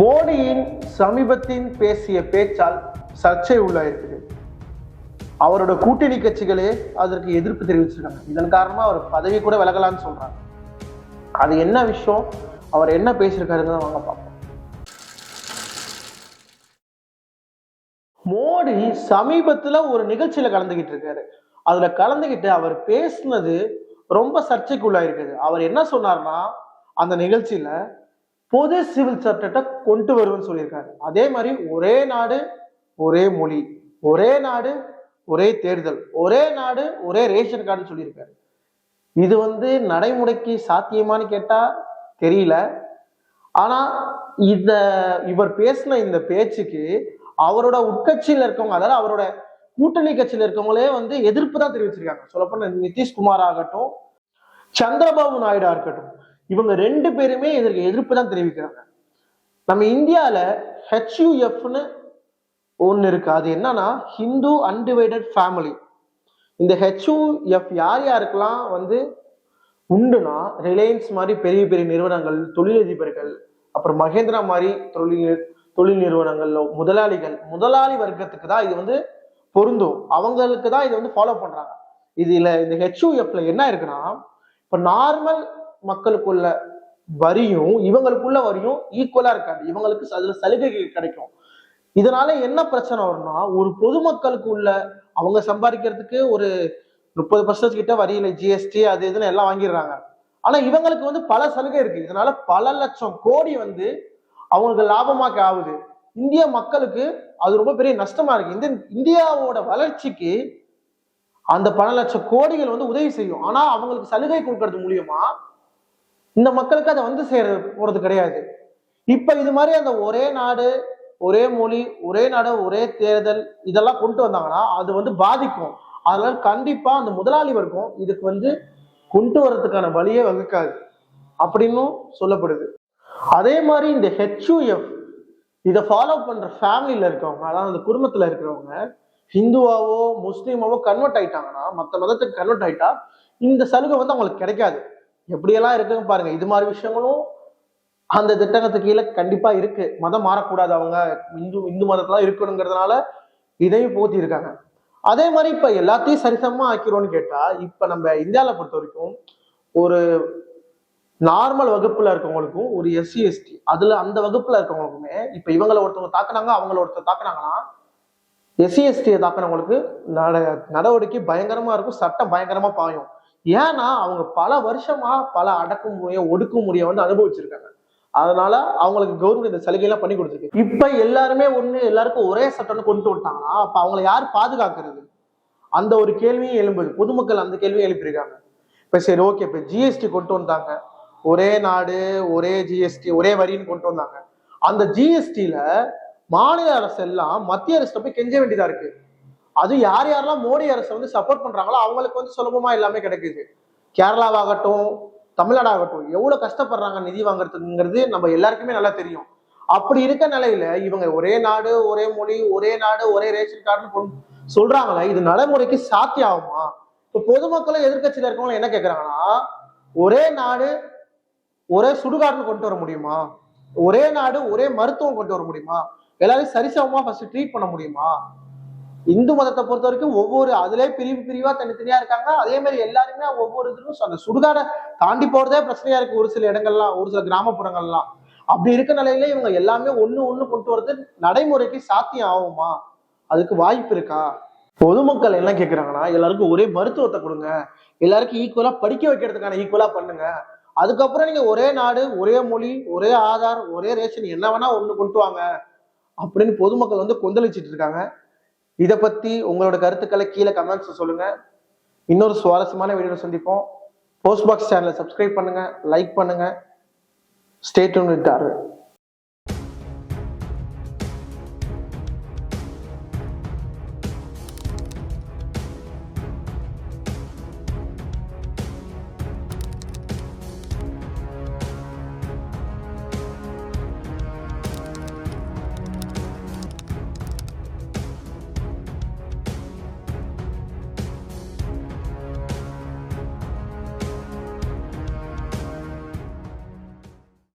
மோடியின் சமீபத்தின் பேசிய பேச்சால் சர்ச்சை உள்ளாயிருக்குது அவரோட கூட்டணி கட்சிகளே அதற்கு எதிர்ப்பு தெரிவிச்சிருக்காங்க. இதன் காரணமா அவர் பதவி கூட விலகலாம்னு சொல்றாங்க. அது என்ன விஷயம்? அவர் என்ன பேசியிருக்காருன்னு வாங்க பார்ப்போம். மோடி சமீபத்துல ஒரு நிகழ்ச்சியில கலந்துகிட்டு இருக்காரு. அதுல கலந்துகிட்டு அவர் பேசினது ரொம்ப சர்ச்சைக்குள்ளாயிருக்குது. அவர் என்ன சொன்னார்னா அந்த நிகழ்ச்சியில பொது சிவில் சட்டத்தை கொண்டு வருவேன்னு சொல்லியிருக்காரு. அதே மாதிரி ஒரே நாடு ஒரே மொழி ஒரே நாடு ஒரே தேர்தல் ஒரே நாடு ஒரே ரேஷன் கார்டுன்னு சொல்லியிருக்காரு. இது வந்து நடைமுறைக்கு சாத்தியமான்னு கேட்டா தெரியல. ஆனா இந்த இவர் பேசின இந்த பேச்சுக்கு அவரோட உட்கட்சியில் இருக்கவங்க அதாவது அவரோட கூட்டணி கட்சியில் இருக்கவங்களே வந்து எதிர்ப்பு தான் தெரிவிச்சிருக்காங்க. சொல்லப்போனா நிதிஷ்குமார் ஆகட்டும் சந்திரபாபு நாயுடா இருக்கட்டும் இவங்க ரெண்டு பேருமே இதற்கு எதிர்ப்பு தான் தெரிவிக்கிறாங்க. நம்ம இந்தியாவில் ஹெச்யூஎஃப்னு ஒன்று இருக்கு. அது என்னன்னா ஹிந்து அன்டிவைடட் ஃபேமிலி இந்த ஹெச்யூஎஃப் யார் யாருக்கெல்லாம் வந்து உண்டுனா ரிலையன்ஸ் மாதிரி பெரிய பெரிய நிறுவனங்கள் தொழிலதிபர்கள் அப்புறம் மகேந்திரா மாதிரி தொழில் தொழில் நிறுவனங்கள் முதலாளிகள் முதலாளி வர்க்கத்துக்கு தான் இது வந்து பொருந்தும். அவங்களுக்கு தான் இதை வந்து ஃபாலோ பண்றாங்க. இதுல இந்த ஹெச்யூஎஃப்ல என்ன இருக்குன்னா இப்போ நார்மல் மக்களுக்குள்ள வரியும் இவங்களுக்குள்ள வரியும் ஈக்குவலா இருக்காது. இவங்களுக்கு அதுல சலுகைகள் கிடைக்கும். இதனால என்ன பிரச்சனை வரும்னா ஒரு பொதுமக்களுக்கு உள்ள அவங்க சம்பாதிக்கிறதுக்கு ஒரு முப்பது பர்சன்ட் கிட்ட வரியில ஜிஎஸ்டி அது இதுன்னு எல்லாம் வாங்கிடுறாங்க. ஆனா இவங்களுக்கு வந்து பல சலுகை இருக்கு. இதனால பல லட்சம் கோடி வந்து அவங்களுக்கு லாபமாக்க ஆகுது. இந்திய மக்களுக்கு அது ரொம்ப பெரிய நஷ்டமா இருக்கு. இந்த இந்தியாவோட வளர்ச்சிக்கு அந்த பல லட்சம் கோடிகள் வந்து உதவி செய்யும். ஆனா அவங்களுக்கு சலுகை கொடுக்கறது மூலியமா இந்த மக்களுக்கு அதை வந்து சேர போறது கிடையாது. இப்ப இது மாதிரி அந்த ஒரே நாடு ஒரே மொழி ஒரே நாடு ஒரே தேர்தல் இதெல்லாம் கொண்டு வந்தாங்கன்னா அது வந்து பாதிக்கும். அதனால கண்டிப்பா அந்த முதலாளி வர்க்கம் இதுக்கு வந்து கொண்டு வர்றதுக்கான வழியே வகுக்காது அப்படின்னும் சொல்லப்படுது. அதே மாதிரி இந்த ஹெச்யூஎஃப் இதை ஃபாலோ பண்ற ஃபேமிலியில இருக்கவங்க அதாவது அந்த குடும்பத்துல இருக்கிறவங்க ஹிந்துவாவோ முஸ்லீமாவோ கன்வெர்ட் ஆயிட்டாங்கன்னா மற்ற மதத்துக்கு கன்வெர்ட் ஆயிட்டா இந்த சலுகை வந்து அவங்களுக்கு கிடைக்காது. எப்படியெல்லாம் இருக்குன்னு பாருங்க. இது மாதிரி விஷயங்களும் அந்த திட்டத்துக்கு கீழே கண்டிப்பா இருக்கு. மதம் மாறக்கூடாது அவங்க. இந்து இந்து மதத்துல இருக்கணுங்கிறதுனால இதையும் போத்தி இருக்காங்க. அதே மாதிரி இப்ப எல்லாத்தையும் சரிசமமா ஆக்கிறோம்னு கேட்டா இப்ப நம்ம இந்தியாவில பொறுத்த வரைக்கும் ஒரு நார்மல் வகுப்புல இருக்கவங்களுக்கும் ஒரு எஸ்சி எஸ்டி அதுல அந்த வகுப்புல இருக்கவங்களுக்குமே இப்ப இவங்களை ஒருத்தவங்க தாக்குனாங்க அவங்கள ஒருத்தர் தாக்குனாங்கன்னா எஸ்சி எஸ்டியை தாக்குனவங்களுக்கு நட நடவடிக்கை பயங்கரமா இருக்கும் சட்டம் பயங்கரமா பாயும். ஏன்னா அவங்க பல வருஷமா பல அடக்குமுறைய ஒடுக்குமுறையை வந்து அனுபவிச்சிருக்காங்க. அதனால அவங்களுக்கு கவர்மெண்ட் இந்த சலுகையெல்லாம் பண்ணி கொடுத்துருக்கு. இப்ப எல்லாருமே ஒண்ணு எல்லாருக்கும் ஒரே சட்டம்னு கொண்டு வந்துட்டாங்கன்னா அப்ப அவங்கள யார் பாதுகாக்கிறது? அந்த ஒரு கேள்வியும் எழும்புது. பொதுமக்கள் அந்த கேள்வியும் எழுப்பியிருக்காங்க. இப்ப சரி ஓகே. இப்ப ஜிஎஸ்டி கொண்டு வந்தாங்க. ஒரே நாடு ஒரே ஜிஎஸ்டி ஒரே வரின்னு கொண்டு வந்தாங்க. அந்த ஜிஎஸ்டியில மாநில அரசு எல்லாம் மத்திய அரசு போய் கெஞ்ச வேண்டியதா இருக்கு? அது யார் யாரெல்லாம் மோடி அரசை வந்து சப்போர்ட் பண்றாங்களோ அவங்களுக்கு வந்து சுலபமா எல்லாமே கிடைக்குது. கேரளாவாகட்டும் தமிழ்நாடாகட்டும் எவ்வளவு கஷ்டப்படுறாங்க நிதி வாங்குறதுங்கிறது நம்ம எல்லாருக்குமே நல்லா தெரியும். அப்படி இருக்க நிலையில இவங்க ஒரே நாடு ஒரே மொழி ஒரே நாடு ஒரே ரேஷன் கார்டுன்னு சொல்றாங்களே இது நடைமுறைக்கு சாத்தியம் ஆகுமா இப்போ பொதுமக்களும் எதிர்கட்சியில இருக்கவங்க என்ன கேட்கறாங்கன்னா ஒரே நாடு ஒரே சுடுகாடுன்னு கொண்டு வர முடியுமா? ஒரே நாடு ஒரே மருத்துவம் கொண்டு வர முடியுமா? எல்லாரையும் சரிசமமா ஃபர்ஸ்ட் ட்ரீட் பண்ண முடியுமா? இந்து மதத்தை பொறுத்த வரைக்கும் ஒவ்வொரு அதுலயே பிரிவு பிரிவா தனித்தனியா இருக்காங்க. அதே மாதிரி எல்லாருமே ஒவ்வொரு இதுலும் அந்த சுடுகாடை தாண்டி போறதே பிரச்சனையா இருக்கு ஒரு சில இடங்கள்லாம் ஒரு சில கிராமப்புறங்கள்லாம். அப்படி இருக்க நிலையில இவங்க எல்லாமே ஒண்ணு ஒண்ணு கொண்டு வரது நடைமுறைக்கு சாத்தியம் ஆகுமா? அதுக்கு வாய்ப்பு இருக்கா? பொதுமக்கள் என்ன கேட்குறாங்கன்னா எல்லாருக்கும் ஒரே மருத்துவத்தை கொடுங்க. எல்லாருக்கும் ஈக்குவலா படிக்க வைக்கிறதுக்கான ஈக்குவலா பண்ணுங்க. அதுக்கப்புறம் நீங்க ஒரே நாடு ஒரே மொழி ஒரே ஆதார் ஒரே ரேஷன் என்ன வேணா ஒண்ணு கொண்டு வாங்க. அப்படின்னு பொதுமக்கள் வந்து கொந்தளிச்சிட்டு இருக்காங்க. இதை பத்தி உங்களோட கருத்துக்களை கீழே கமெண்ட்ஸ் சொல்லுங்க. இன்னொரு சுவாரஸ்யமான வீடியோ சந்திப்போம். போஸ்ட் பாக்ஸ் சேனலை சப்ஸ்கிரைப் பண்ணுங்க. லைக் பண்ணுங்க ஸ்டேட் வித்